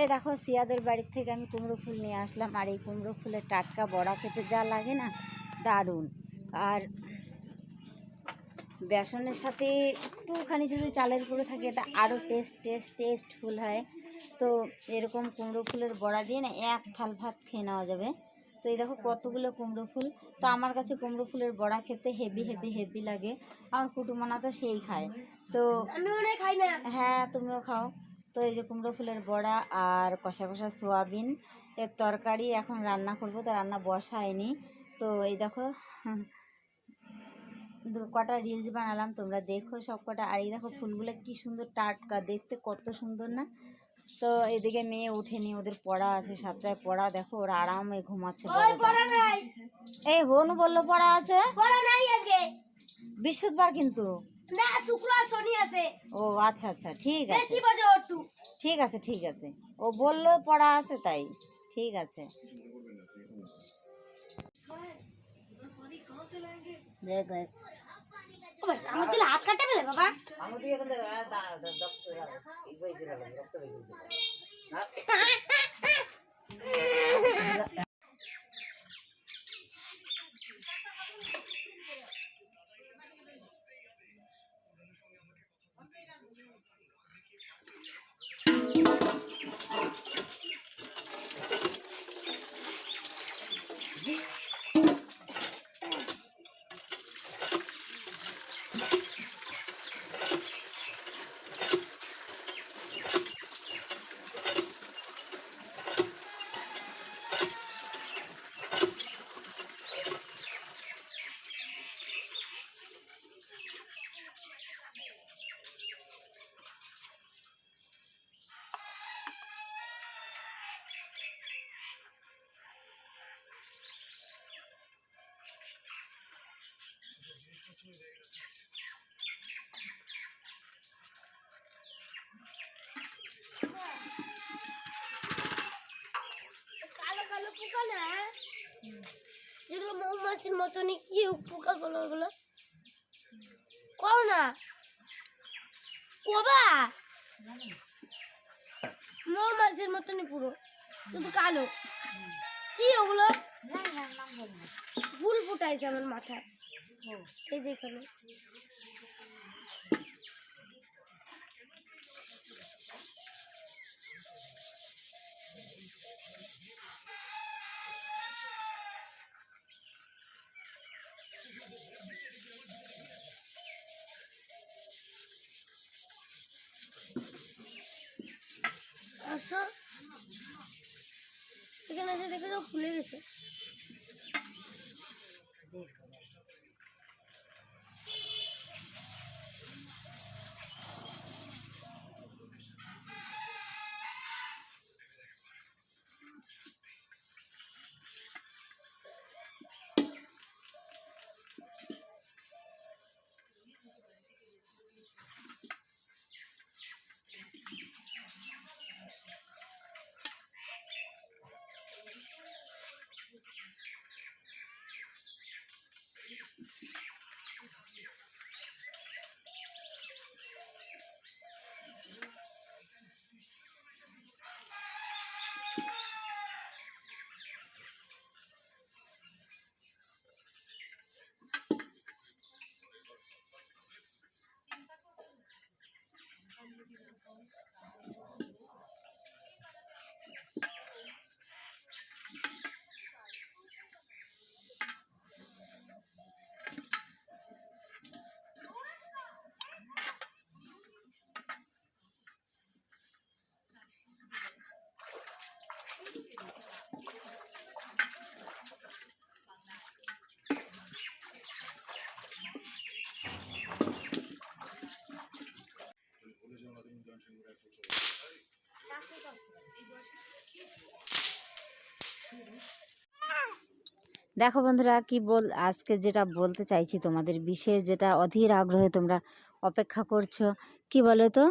এই দেখো সিয়াদের বাড়ির থেকে আমি কুমড়ো ফুল নিয়ে আসলাম আর এই কুমড়ো ফুলের টাটকা বড়া খেতে যা লাগে না দারুণ। আর বেসনের সাথে একটুখানি যদি চালের গুঁড়ো থাকে এটা আরও টেস্ট টেস্ট টেস্টফুল হয়। তো এরকম কুমড়ো ফুলের বড়া দিয়ে না এক থাল ভাত খেয়ে নেওয়া যাবে। তো এই দেখো কতগুলো কুমড়ো ফুল। তো আমার কাছে কুমড়ো ফুলের বড়া খেতে হেভি হেভি হেভি লাগে। আমার কুটুমানা তো সেই খায়। তো আমি খাই না। হ্যাঁ তুমিও খাও। তো এই যে কুমড়ো ফুলের বড়া আর কষা কষা সোয়াবিন এর তরকারি এখন রান্না করব তো রান্না বসায়নি। তো এই দেখো কটা রিলস বানালাম তোমরা দেখো সব কটা। আর এই দেখো ফুলগুলো কি সুন্দর টাটকা দেখতে কত সুন্দর না? তো এদিকে মেয়ে উঠেনি ওদের পড়া আছে সাতটায় পড়া। দেখো ওরা আরামে ঘুমাচ্ছে এই বোন বলল পড়া আছে? বৃহস্পতিবার কিন্তু? না শুক্র শনি আছে। ও আচ্ছা আচ্ছা ঠিক আছে। ঠিক আছে ঠিক আছে। ও বলল পড়া আছে তাই। ঠিক আছে। হাত কাটে ফেলে বাবা। আমাদের এখানে রক্ত এই বই দিলাম রক্ত বই দিলাম কালো কালো যেগুলো মৌমাছির মতনই কি পোকা গুলো ওগুলো। কও না। কবা? মৌমাছির মতনই পুরো, শুধু কালো। কি ওগুলো? ফুল ফুটাইছে আমার মাথায়। এই যে এখানে। আসো। এখানে এসে দেখে যাও ফুলে গেছে। দেখো বন্ধুরা কি বল, আজকে যেটা বলতে চাইছি তোমাদের, বিশেষ যেটা অধীর আগ্রহে তোমরা অপেক্ষা করছ, কি বলো তো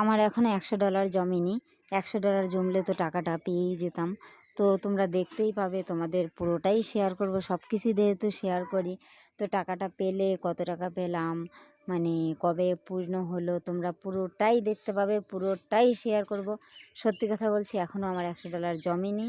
আমার এখনও একশো ডলার জমেনি, একশো ডলার জমলে তো টাকাটা পেয়েই যেতাম। তো তোমরা দেখতেই পাবে, তোমাদের পুরোটাই শেয়ার করব সব কিছুই যেহেতু শেয়ার করি, তো টাকাটা পেলে কত টাকা পেলাম মানে কবে পূর্ণ হলো, তোমরা পুরোটাই দেখতে পাবে, পুরোটাই শেয়ার করব। সত্যি কথা বলছি এখনও আমার একশো ডলার জমেনি।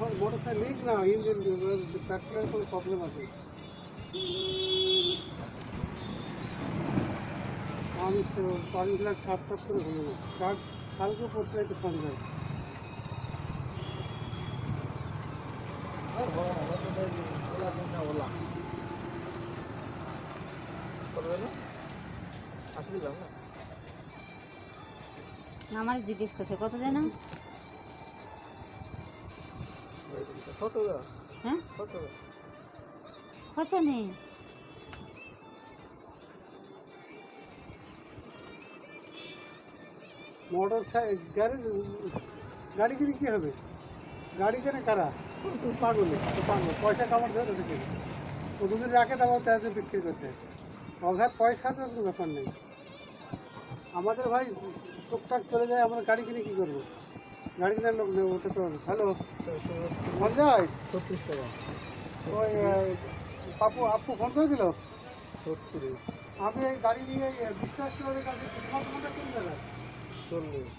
মোটরসাইকেল লিক না ইঞ্জিন পেট্রোলের কোনো প্রবলেম আছে? আমি পানিগুলো সাফ টাফ করে ভুলে যাই কাল কালকে পড়তে একটু জানো না আমার জিজ্ঞেস করছে কত যেন? হ্যাঁ কত নেই মোটর গাড়ি গাড়ি কিনে কী হবে গাড়ি কেনে কারা তো পাগলে তো পাগল পয়সা কামার ধরে থেকে ও দুদিন রাখে তারপর তাতে বিক্রি করতে অঘাত পয়সা তো কোনো ব্যাপার নেই আমাদের ভাই টুকটাক চলে যায় আমরা গাড়ি কিনে কী করব গাড়ি লোক নেই ওটা তো হ্যালো ফোন যায় ছত্রিশ টাকা ওই পাপু আপু ফোন করে দিল ছত্রিশ আমি এই গাড়ি নিয়ে বিশ্বাস করে কাছে চল্লিশ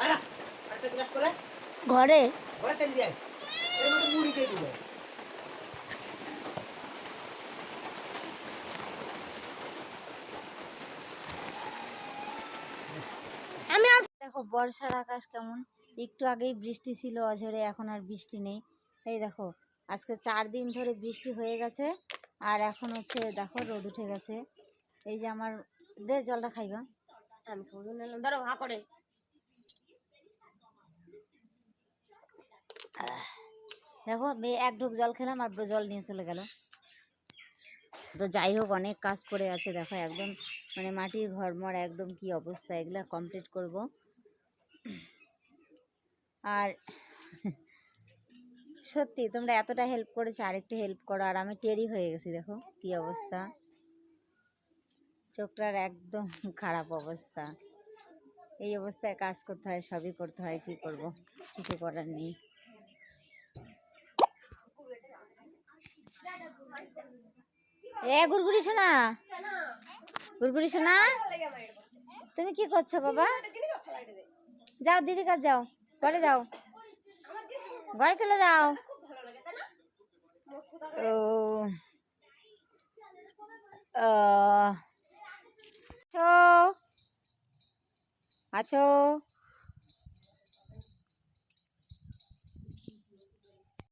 আরে আরেকটা গ্লাস করে। ঘরে? ঘরে এর মধ্যে মুড়ি দিয়ে দিবে আমি আর দেখো বর্ষার আকাশ কেমন? একটু আগেই বৃষ্টি ছিল অঝরে এখন আর বৃষ্টি নেই। এই দেখো আজকে চার দিন ধরে বৃষ্টি হয়ে গেছে আর এখন হচ্ছে দেখো রোদ উঠে গেছে। এই যে আমার দে জলটা খাইবা আমি ধরো হা করে। দেখো বে এক ঢোক জল খেলাম আর জল নিয়ে চলে গেল। তো যাই হোক অনেক কাজ পড়ে আছে দেখো একদম মানে মাটির ঘরমর একদম কি অবস্থা এগুলা কমপ্লিট করব। আর সত্যি তোমরা এতটা হেল্প করেছ, আরেকটু হেল্প করো, আর আমি টেরি হয়ে গেছি, দেখো কি অবস্থা। চোখটার একদম খারাপ অবস্থা। এই অবস্থায় কাজ করতে হয়, সবই করতে হয়, কি করব? কিছু করার নেই। এ গুরগুরি শোনা গুরগুরি শোনা তুমি কি করছ, বাবা? যাও দিদি কাজ যাও। ঘরে যাও। ঘরে চলে যাও। আছো? আছো?